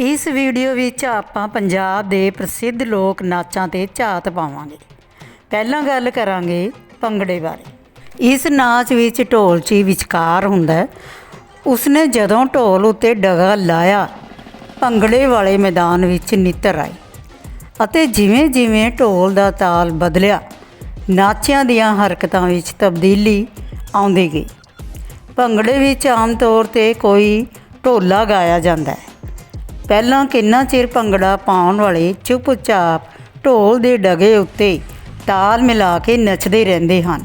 ਇਸ ਵੀਡੀਓ ਵਿੱਚ ਆਪਾਂ ਪੰਜਾਬ ਦੇ ਪ੍ਰਸਿੱਧ ਲੋਕ ਨਾਚਾਂ ਤੇ ਝਾਤ ਪਾਵਾਂਗੇ। ਪਹਿਲਾਂ ਗੱਲ ਕਰਾਂਗੇ ਭੰਗੜੇ ਬਾਰੇ। ਇਸ ਨਾਚ ਵਿੱਚ ਢੋਲਚੀ ਵਿਚਕਾਰ ਹੁੰਦਾ ਉਸਨੇ ਜਦੋਂ ਢੋਲ ਉੱਤੇ ਡਗਾ ਲਾਇਆ, ਭੰਗੜੇ ਵਾਲੇ ਮੈਦਾਨ ਵਿੱਚ ਨਿੱਤਰ ਆਏ ਅਤੇ ਜਿਵੇਂ ਜਿਵੇਂ ਢੋਲ ਦਾ ਤਾਲ ਬਦਲਿਆ, ਨਾਚਿਆਂ ਦੀਆਂ ਹਰਕਤਾਂ ਵਿੱਚ ਤਬਦੀਲੀ ਆਉਂਦੀ ਗਈ। ਭੰਗੜੇ ਵਿੱਚ ਆਮ ਤੌਰ ਤੇ ਕੋਈ ਢੋਲਾ ਗਾਇਆ ਜਾਂਦਾ ਹੈ। ਪਹਿਲਾਂ ਕਿੰਨਾ ਚਿਰ ਭੰਗੜਾ ਪਾਉਣ ਵਾਲੇ ਚੁੱਪਚਾਪ ਢੋਲ ਦੇ ਡਗੇ ਉੱਤੇ ਤਾਲ ਮਿਲਾ ਕੇ ਨੱਚਦੇ ਰਹਿੰਦੇ ਹਨ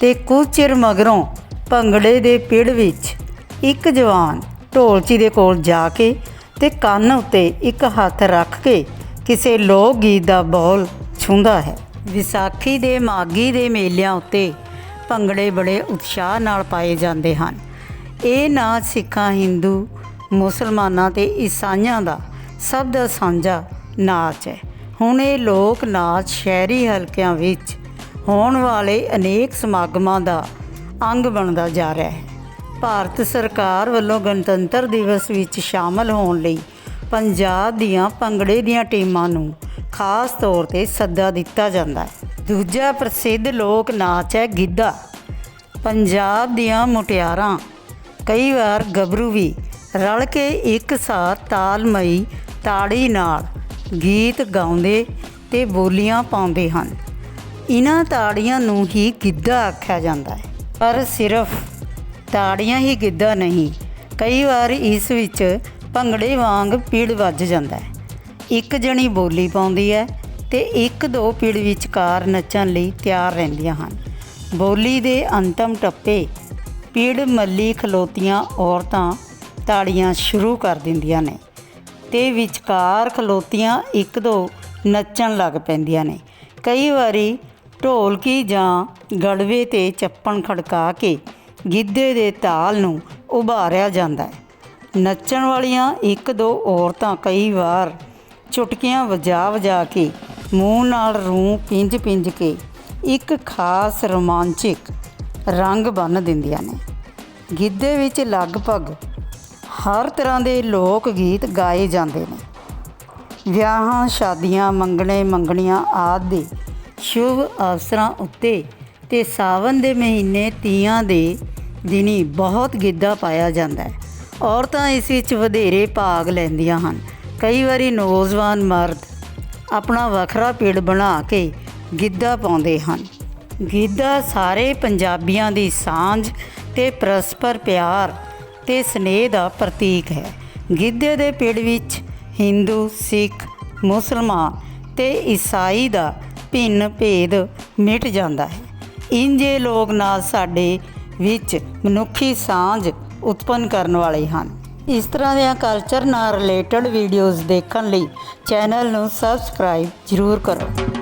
ਤੇ ਕੁਝ ਚਿਰ ਮਗਰੋਂ ਭੰਗੜੇ ਦੇ ਪਿੜ ਵਿੱਚ ਇੱਕ ਜਵਾਨ ਢੋਲਚੀ ਦੇ ਕੋਲ ਜਾ ਕੇ ਤੇ ਕੰਨ ਉੱਤੇ ਇੱਕ ਹੱਥ ਰੱਖ ਕੇ ਕਿਸੇ ਲੋਕ ਗੀਤ ਦਾ ਬੋਲ ਛੂੰਦਾ ਹੈ। ਵਿਸਾਖੀ ਦੇ ਮਾਗੀ ਦੇ ਮੇਲਿਆਂ ਉੱਤੇ ਭੰਗੜੇ ਬੜੇ ਉਤਸ਼ਾਹ ਨਾਲ ਪਾਏ ਜਾਂਦੇ ਹਨ। ਇਹ ਨਾਚ ਸਿੱਖਾਂ, ਹਿੰਦੂ ਮੁਸਲਮਾਨਾਂ ਤੇ ਈਸਾਈਆਂ ਦਾ ਸਭ ਦਾ ਸਾਂਝਾ ਨਾਚ ਹੈ। ਹੁਣ ਇਹ ਲੋਕ ਨਾਚ ਸ਼ਹਿਰੀ ਹਲਕਿਆਂ ਵਿੱਚ ਹੋਣ ਵਾਲੇ ਅਨੇਕ ਸਮਾਗਮਾਂ ਦਾ ਅੰਗ ਬਣਦਾ ਜਾ ਰਿਹਾ ਹੈ। ਭਾਰਤ ਸਰਕਾਰ ਵੱਲੋਂ ਗਣਤੰਤਰ ਦਿਵਸ ਵਿੱਚ ਸ਼ਾਮਲ ਹੋਣ ਲਈ ਪੰਜਾਬ ਦੀਆਂ ਭੰਗੜੇ ਦੀਆਂ ਟੀਮਾਂ ਨੂੰ ਖਾਸ ਤੌਰ ਤੇ ਸੱਦਾ ਦਿੱਤਾ ਜਾਂਦਾ ਹੈ। ਦੂਜਾ ਪ੍ਰਸਿੱਧ ਲੋਕ ਨਾਚ ਹੈ ਗਿੱਧਾ। ਪੰਜਾਬ ਦੀਆਂ ਮੁਟਿਆਰਾਂ ਕਈ ਵਾਰ ਗੱਭਰੂ ਵੀ ਰਲ ਕੇ ਇੱਕ ਸਾਥ ਤਾਲਮਈ ਤਾੜੀ ਨਾਲ ਗੀਤ ਗਾਉਂਦੇ ਤੇ ਬੋਲੀਆਂ ਪਾਉਂਦੇ ਹਨ। ਇਹਨਾਂ ਤਾੜੀਆਂ ਨੂੰ ਹੀ ਗਿੱਧਾ ਆਖਿਆ ਜਾਂਦਾ ਹੈ। ਪਰ ਸਿਰਫ ਤਾੜੀਆਂ ਹੀ ਗਿੱਧਾ ਨਹੀਂ, ਕਈ ਵਾਰ ਇਸ ਵਿੱਚ ਭੰਗੜੇ ਵਾਂਗ ਪੀੜ ਵੱਜ ਜਾਂਦਾ ਹੈ। ਇੱਕ ਜਣੀ ਬੋਲੀ ਪਾਉਂਦੀ ਹੈ ਤੇ ਇੱਕ ਦੋ ਪੀੜ ਵਿਚਕਾਰ ਨੱਚਣ ਲਈ ਤਿਆਰ ਰਹਿੰਦੀਆਂ ਹਨ। ਬੋਲੀ ਦੇ ਅੰਤਮ ਟੱਪੇ ਪੀੜ ਮੱਲੀ ਖਲੋਤੀਆਂ ਔਰਤਾਂ ਤਾੜੀਆਂ ਸ਼ੁਰੂ ਕਰ ਦਿੰਦੀਆਂ ਨੇ ਤੇ ਵਿਚਕਾਰ ਖਲੋਤੀਆਂ ਇੱਕ ਦੋ ਨੱਚਣ ਲੱਗ ਪੈਂਦੀਆਂ ਨੇ। ਕਈ ਵਾਰੀ ਢੋਲਕੀ ਜਾਂ ਗੜਵੇ ਤੇ ਚੱਪਣ ਖੜਕਾ ਕੇ ਗਿੱਧੇ ਦੇ ਤਾਲ ਨੂੰ ਉਭਾਰਿਆ ਜਾਂਦਾ ਹੈ। ਨੱਚਣ ਵਾਲੀਆਂ ਇੱਕ ਦੋ ਔਰਤਾਂ ਕਈ ਵਾਰ ਚੁਟਕੀਆਂ ਵਜਾ ਵਜਾ ਕੇ ਮੂੰਹ ਨਾਲ ਰੂੰ ਪਿੰਜ ਪਿੰਜ ਕੇ ਇੱਕ ਖਾਸ ਰੋਮਾਂਚਿਕ ਰੰਗ ਬੰਨ ਦਿੰਦੀਆਂ ਨੇ। ਗਿੱਧੇ ਵਿੱਚ ਲਗਭਗ ਹਰ ਤਰ੍ਹਾਂ ਦੇ ਲੋਕ ਗੀਤ ਗਾਏ ਜਾਂਦੇ ਨੇ। ਵਿਆਹਾਂ, ਸ਼ਾਦੀਆਂ, ਮੰਗਣੇ, ਮੰਗਣੀਆਂ ਆਦਿ ਦੇ ਸ਼ੁਭ ਅਵਸਰਾਂ ਉੱਤੇ ਤੇ ਸਾਵਨ ਦੇ ਮਹੀਨੇ ਤੀਆਂ ਦੇ ਦਿਨੀ ਬਹੁਤ ਗਿੱਧਾ ਪਾਇਆ ਜਾਂਦਾ ਹੈ। ਔਰਤਾਂ ਇਸ ਵਿੱਚ ਵਧੇਰੇ ਭਾਗ ਲੈਂਦੀਆਂ ਹਨ। ਕਈ ਵਾਰੀ ਨੌਜਵਾਨ ਮਰਦ ਆਪਣਾ ਵੱਖਰਾ ਪੀੜ ਬਣਾ ਕੇ ਗਿੱਧਾ ਪਾਉਂਦੇ ਹਨ। ਗਿੱਧਾ ਸਾਰੇ ਪੰਜਾਬੀਆਂ ਦੀ ਸਾਂਝ ਤੇ ਪਰਸਪਰ ਪਿਆਰ ਤੇ ਸਨੇਹ ਦਾ ਪ੍ਰਤੀਕ ਹੈ। ਗਿੱਧੇ ਦੇ ਪਿੜ ਵਿੱਚ ਹਿੰਦੂ, ਸਿੱਖ, ਮੁਸਲਮਾਨ ਤੇ ਈਸਾਈ ਦਾ ਭਿੰਨ ਭੇਦ ਮਿਟ ਜਾਂਦਾ ਹੈ। ਇੰਜੇ ਲੋਕ ਨਾਲ ਸਾਡੇ ਵਿੱਚ ਮਨੁੱਖੀ ਸਾਂਝ ਉਤਪੰਨ ਕਰਨ ਵਾਲੇ ਹਨ। ਇਸ ਤਰ੍ਹਾਂ ਦੀਆਂ ਕਲਚਰ ਨਾਲ ਰਿਲੇਟਡ ਵੀਡੀਓਜ਼ ਦੇਖਣ ਲਈ ਚੈਨਲ ਨੂੰ ਸਬਸਕ੍ਰਾਈਬ ਜ਼ਰੂਰ ਕਰੋ।